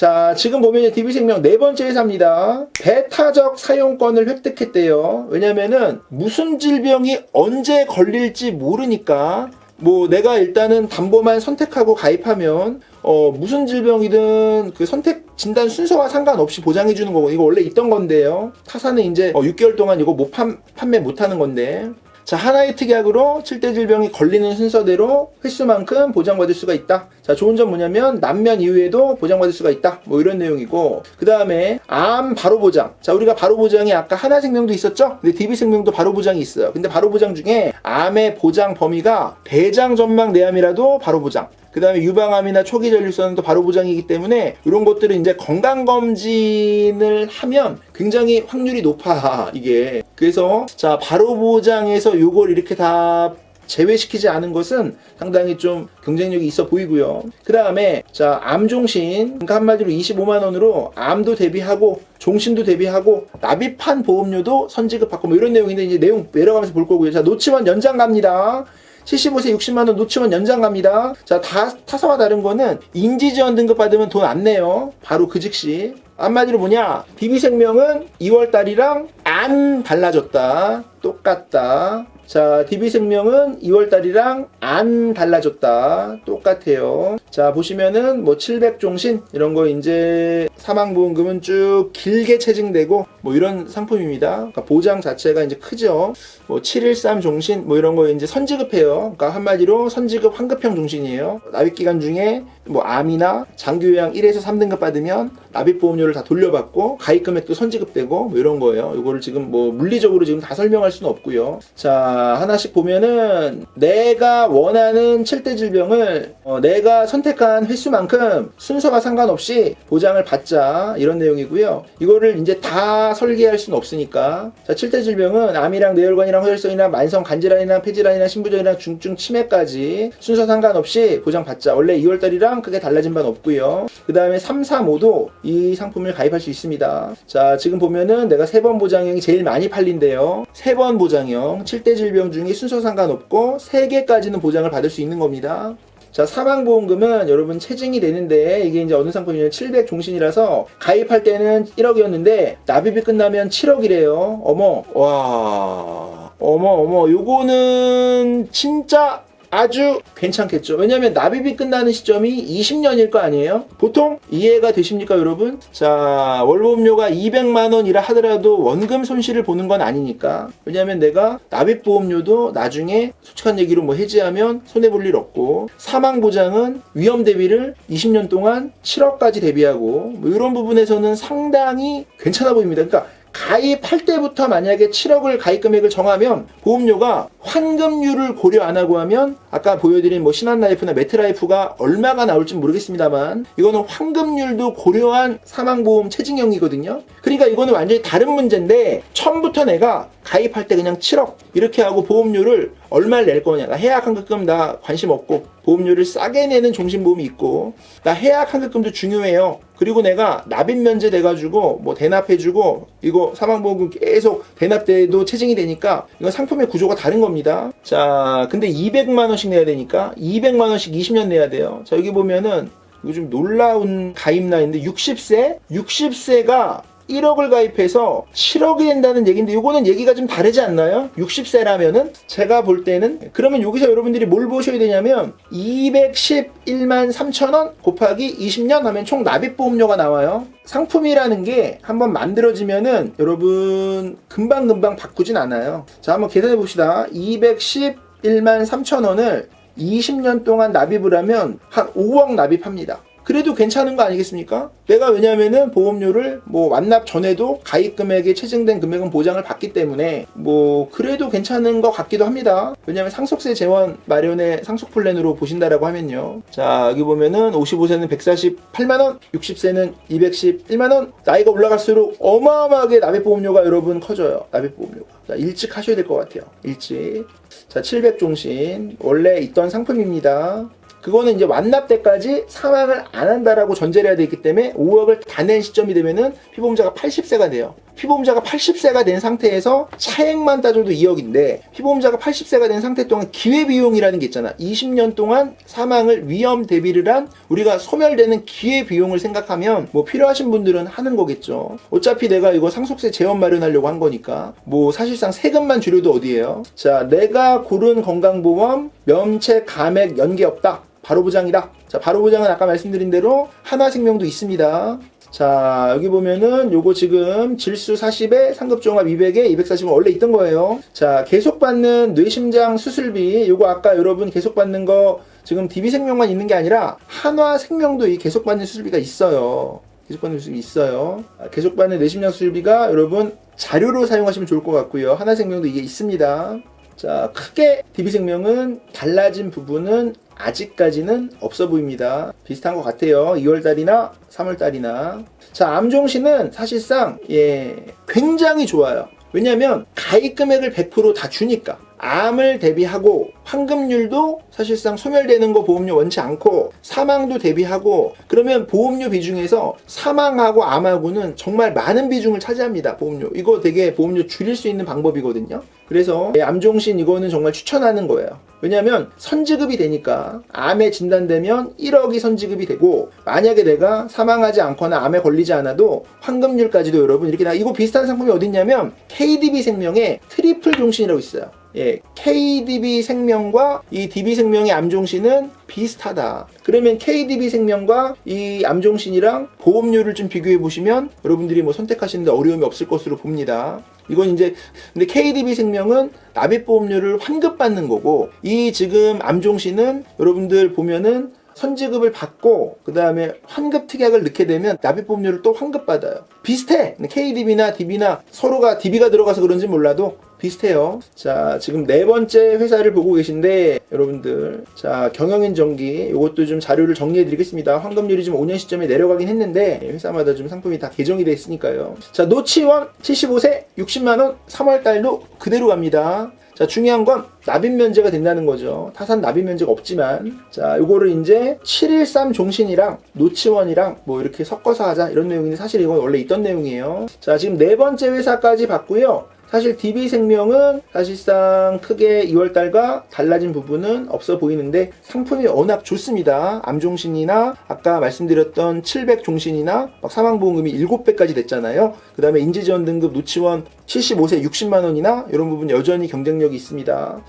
자, 지금 보면 DB생명 네 번째 회사입니다. 배타적 사용권을 획득했대요. 왜냐면은 무슨 질병이 언제 걸릴지 모르니까 뭐 내가 일단은 담보만 선택하고 가입하면 어 무슨 질병이든 그 선택 진단 순서와 상관없이 보장해 주는 거고 이거 원래 있던 건데요. 타사는 이제 어 6개월 동안 이거 못 판, 판매 못 하는 건데 자, 하나의 특약으로 7대 질병이 걸리는 순서대로 횟수만큼 보장받을 수가 있다. 자, 좋은 점 뭐냐면 난면 이후에도 보장받을 수가 있다. 뭐 이런 내용이고 그 다음에 암 바로 보장. 자, 우리가 바로 보장이 아까 하나 생명도 있었죠? 근데 DB생명도 바로 보장이 있어요. 근데 바로 보장 중에 암의 보장 범위가 대장 전망 내암이라도 바로 보장. 그 다음에 유방암이나 초기 전립선도 바로 보장이기 때문에 이런 것들은 이제 건강검진을 하면 굉장히 확률이 높아 이게 그래서 자 바로 보장에서 요걸 이렇게 다 제외시키지 않은 것은 상당히 좀 경쟁력이 있어 보이고요. 그 다음에 자 암종신 그러니까 한마디로 25만 원으로 암도 대비하고 종신도 대비하고 납입한 보험료도 선지급 받고 뭐 이런 내용인데 이제 내용 내려가면서 볼 거고요. 자 노치원 연장 갑니다. 75세 60만 원 놓치면 연장 갑니다. 자, 다, 타사와 다른 거는 인지 지원 등급 받으면 돈 안 내요. 바로 그 즉시. 한마디로 뭐냐? DB생명은 2월 달이랑 안 달라졌다. 똑같다. 자, DB생명은 2월달이랑 안 달라졌다. 똑같아요. 자, 보시면은 뭐 700종신 이런 거 이제 사망보험금은 쭉 길게 체증되고 뭐 이런 상품입니다. 그러니까 보장 자체가 이제 크죠. 뭐 713 종신 뭐 이런 거 이제 선지급해요. 그러니까 한마디로 선지급 환급형 종신이에요. 납입 기간 중에 뭐 암이나 장기 요양 1에서 3등급 받으면 납입 보험료를 다 돌려받고 가입 금액도 선지급되고 뭐 이런 거예요. 이거를 지금 뭐 물리적으로 지금 다 설명할 수는 없고요. 자, 하나씩 보면은 내가 원하는 7대 질병을 어, 내가 선택한 횟수만큼 순서가 상관없이 보장을 받자 이런 내용이고요. 이거를 이제 다 설계할 수는 없으니까 자, 7대 질병은 암이랑 뇌혈관이랑 호혈성이나 만성 간질환이나 폐질환이나 신부전이나 중증 치매까지 순서 상관없이 보장받자. 원래 2월달이랑 크게 달라진 바는 없고요. 그 다음에 3, 4, 5도 이 상품을 가입할 수 있습니다. 자, 지금 보면은 내가 세번 보장형이 제일 많이 팔린대요. 세번 보장형, 7대 질병 중에 순서 상관없고 3개까지는 보장을 받을 수 있는 겁니다. 자, 사망보험금은 여러분 체증이 되는데 이게 이제 어느 상품이냐면 700 종신이라서 가입할 때는 1억이었는데 납입이 끝나면 7억이래요. 어머, 와. 어머, 어머, 요거는 진짜 아주 괜찮겠죠. 왜냐면 납입이 끝나는 시점이 20년일 거 아니에요? 보통 이해가 되십니까, 여러분? 자, 월보험료가 200만 원이라 하더라도 원금 손실을 보는 건 아니니까. 왜냐면 내가 납입 보험료도 나중에 솔직한 얘기로 뭐 해지하면 손해 볼 일 없고 사망 보장은 위험 대비를 20년 동안 7억까지 대비하고 뭐 이런 부분에서는 상당히 괜찮아 보입니다. 그러니까 가입할 때부터 만약에 7억을 가입 금액을 정하면 보험료가 환급률을 고려 안 하고 하면 아까 보여드린 뭐 신한라이프나 메트라이프가 얼마가 나올지 모르겠습니다만 이거는 환급률도 고려한 사망보험 체증형이거든요. 그러니까 이거는 완전히 다른 문제인데 처음부터 내가 가입할 때 그냥 7억 이렇게 하고 보험료를 얼마를 낼 거냐. 나 해약 환급금 나 관심 없고 보험료를 싸게 내는 종신보험이 있고. 나 해약 환급금도 중요해요. 그리고 내가 납입 면제 돼가지고 뭐 대납해주고 이거 사망보험금 계속 대납돼도 체증이 되니까 이건 상품의 구조가 다른 겁니다. 자 근데 200만 원씩 내야 되니까 200만 원씩 20년 내야 돼요. 자 여기 보면은 좀 놀라운 가입 나이인데 60세? 60세가 1억을 가입해서 7억이 된다는 얘기인데 이거는 얘기가 좀 다르지 않나요? 60세라면은 제가 볼 때는 그러면 여기서 여러분들이 뭘 보셔야 되냐면 211만 3천 원 곱하기 20년 하면 총 납입 보험료가 나와요. 상품이라는 게 한번 만들어지면은 여러분 금방금방 바꾸진 않아요. 자 한번 계산해 봅시다. 211만 3천 원을 20년 동안 납입을 하면 한 5억 납입합니다. 그래도 괜찮은 거 아니겠습니까? 내가 왜냐면은 보험료를 뭐 완납 전에도 가입 금액에 체증된 금액은 보장을 받기 때문에 뭐 그래도 괜찮은 것 같기도 합니다. 왜냐면 상속세 재원 마련의 상속 플랜으로 보신다라고 하면요. 자, 여기 보면은 55세는 148만원, 60세는 211만원, 나이가 올라갈수록 어마어마하게 납입보험료가 여러분 커져요. 납입보험료가. 자, 일찍 하셔야 될 것 같아요. 일찍. 자, 700종신. 원래 있던 상품입니다. 그거는 이제 완납 때까지 사망을 안 한다라고 전제를 해야 되기 때문에 5억을 다 낸 시점이 되면은 피보험자가 80세가 돼요. 피보험자가 80세가 된 상태에서 차액만 따져도 2억인데 피보험자가 80세가 된 상태 동안 기회비용이라는 게 있잖아. 20년 동안 사망을 위험 대비를 한 우리가 소멸되는 기회비용을 생각하면 뭐 필요하신 분들은 하는 거겠죠. 어차피 내가 이거 상속세 재원 마련하려고 한 거니까 뭐 사실상 세금만 줄여도 어디예요. 자, 내가 고른 건강보험 면책 감액 연계 없다. 바로 보장이다. 자, 바로 보장은 아까 말씀드린 대로 하나생명도 있습니다. 자, 여기 보면은 요거 지금 질수 40에 상급 종합 200에 240은 원래 있던 거예요. 자, 계속 받는 뇌심장 수술비 요거 아까 여러분 계속 받는 거 지금 DB생명만 있는 게 아니라 한화 생명도 이 계속 받는 수술비가 있어요. 계속 받는 수술비 있어요. 아, 계속 받는 뇌심장 수술비가 여러분 자료로 사용하시면 좋을 것 같고요. 하나 생명도 이게 있습니다. 자, 크게 DB생명은 달라진 부분은 아직까지는 없어 보입니다. 비슷한 것 같아요. 2월달이나 3월달이나. 자, 암종신은 사실상, 예, 굉장히 좋아요. 왜냐면 가입 금액을 100%다 주니까. 암을 대비하고 환급률도 사실상 소멸되는 거 보험료 원치 않고 사망도 대비하고 그러면 보험료 비중에서 사망하고 암하고는 정말 많은 비중을 차지합니다 보험료. 이거 되게 보험료 줄일 수 있는 방법이거든요. 그래서 예, 암종신 이거는 정말 추천하는 거예요. 왜냐면 선지급이 되니까 암에 진단되면 1억이 선지급이 되고 만약에 내가 사망하지 않거나 암에 걸리지 않아도 환급률까지도 여러분 이렇게 나 이거 비슷한 상품이 어딨냐면 KDB 생명의 트리플 종신이라고 있어요 예, KDB 생명과 이 DB 생명의 암종신은 비슷하다. 그러면 KDB 생명과 이 암종신이랑 보험료를 좀 비교해 보시면 여러분들이 뭐 선택하시는데 어려움이 없을 것으로 봅니다. 이건 이제 근데 KDB 생명은 납입 보험료를 환급받는 거고 이 지금 암종신은 여러분들 보면은 선지급을 받고 그 다음에 환급 특약을 넣게 되면 납입보험료를 또 환급받아요. 비슷해. KDB나 DB나 서로가 DB가 들어가서 그런지 몰라도 비슷해요. 자, 지금 네 번째 회사를 보고 계신데 여러분들 자 경영인 정기 이것도 좀 자료를 정리해 드리겠습니다. 환급률이 좀 5년 시점에 내려가긴 했는데 회사마다 좀 상품이 다 개정이 돼 있으니까요. 자 노치원 75세 60만 원 3월 달도 그대로 갑니다. 자, 중요한 건 납입 면제가 된다는 거죠. 타산 납입 면제가 없지만. 자, 요거를 이제 713 종신이랑 노치원이랑 뭐 이렇게 섞어서 하자 이런 내용인데 사실 이건 원래 있던 내용이에요. 자, 지금 네 번째 회사까지 봤고요. 사실 DB생명은 사실상 크게 2월달과 달라진 부분은 없어 보이는데 상품이 워낙 좋습니다. 암종신이나 아까 말씀드렸던 700종신이나 막 사망보험금이 7배까지 됐잖아요. 그 다음에 인지지원 등급 노치원 75세 60만원이나 이런 부분 여전히 경쟁력이 있습니다.